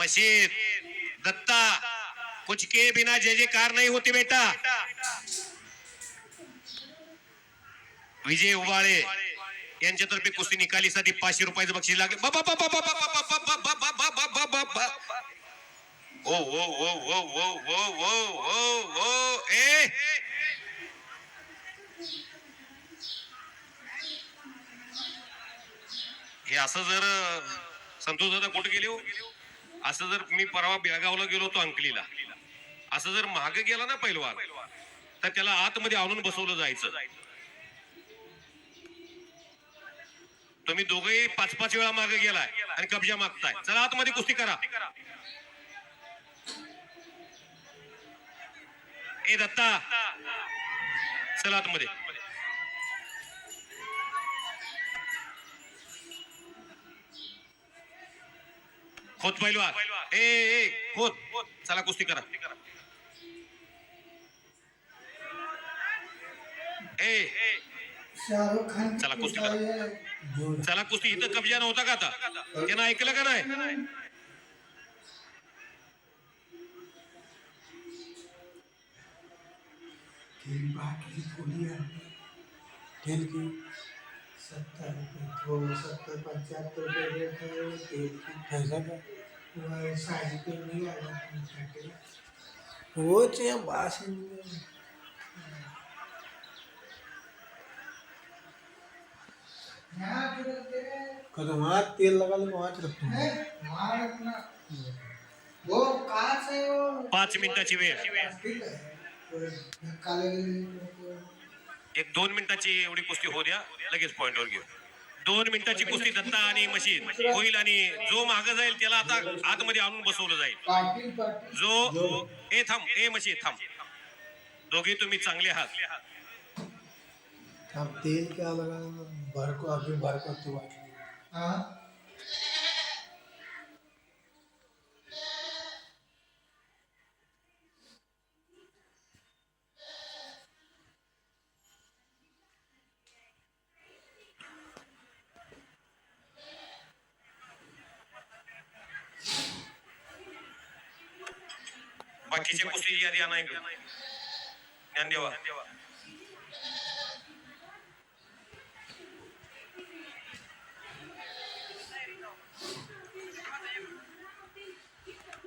मशीद दत्ता कुछ के बिना जय जयकार नहीं होती बेटा विजय उबाळे यांच्यातर्फे कुस्ती निकालीसाठी पाचशे रुपयाचं बक्षीस लागले बाबा ओ ओ ओ ओ ओ ओ ओ ओ ओ ए हे असं जर संतोष दादा कुठे गेले हो असं जर मी परवा बेळगावला गेलो होतो अंकलीला असं जर महाग गेला ना पैलवान तर त्याला आतमध्ये आणून बसवलं जायचं. तुम्ही दोघही पाच पाच वेळा मागे गेलाय आणि कब्जा मागताय. चला आतमध्ये कुस्ती करा. ए दत्ता. चला आतमध्ये. खोत पैलवान. ए ए खोत. चला कुस्ती करा. ए. चला, कुस्ती करा. आहे. चला कुस्ती. इथं कब्जा नव्हता का आता? त्यानं ऐकलं का नाही? बाकी थोड़ी है। की सत्तर रुपये तो सत्तर पचहत्तर रुपये रेट है तेल की। पैसा साड़ी पे नहीं आया पंचायत वो चाहिए बास कदम वहाँ तेल लगा लो वहाँ रखता हैं, वहाँ रखना। वो कहाँ से वो? पाच है। धक्का लगे तो एक दोन मिनिटाची एवढी कुस्ती होऊ द्या लगेच पॉइंटवर घेऊ. दोन मिनिटाची कुस्ती दत्ता आणि मशीन होईल आणि जो माग जाईल त्याला आता आतमध्ये आणून बसवलं जाईल. जो ए थांब ए मशीन थांब. दोघे तुम्ही चांगले आहात. तेल क्या लगा भर को? अभी भर को तो बात बाकीचे कुस्ती यादी आणा इकडे ज्ञानदेवा.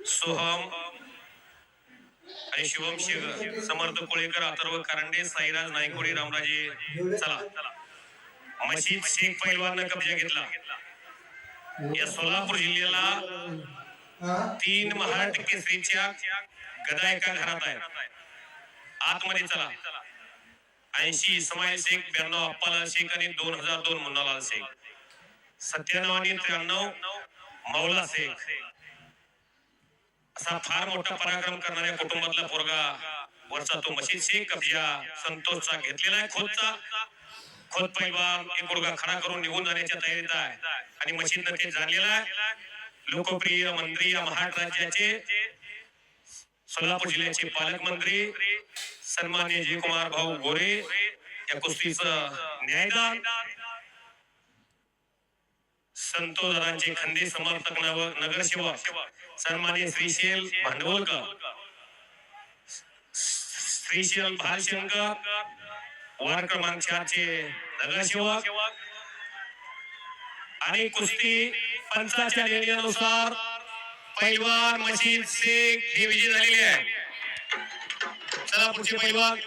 सोहम आणि शिवम शेगर समर्थ कोळेकर अथर्व कारंडे साईराज नायकोडी रामराजे चला. मशीद शेख पैलवान कब्जा घेतला. या सोलापूर जिल्ह्याला तीन महाराष्ट्र केसरीच्या गदा एका घरात आहे. आतमध्ये चला. ऐंशी इस्माईल शेख ब्याण्णव अप्पालाल शेख आणि दोन हजार दोन मुन्नालाल शेख सत्त्याण्णव आणि त्र्याण्णव मौला शेख असा फार मोठा पराक्रम करणाऱ्या कुटुंबातला पोरगा वरचा तो मशीद शेख कब्जा संतोषचा घेतलेला आहे खोदचा. खोत पैलवान एक गुडगा खडा करून निघून जाण्याच्या तयारीत आहे. आणि मशीदनं ते जाणलेलं आहे. लोकप्रिय मंत्री या महाराष्ट्र राज्याचे सोलापूर जिल्ह्याचे पालकमंत्री सन्मान्य जयकुमार भाऊ गोरे या कुस्तीचं न्यायदान संतोषदारांचे खंदे समर्थक नव नगरसेवक सन्मान्य श्रीशैल भांडवलकर श्रीशैल भालशंकर वार क्रमांक चारचे नगरसेवक. आणि कुस्ती पंचाच्या निर्णयानुसार पैलवान मशीद शेख हे विजय झालेले आहे चला पुढचे पैलवान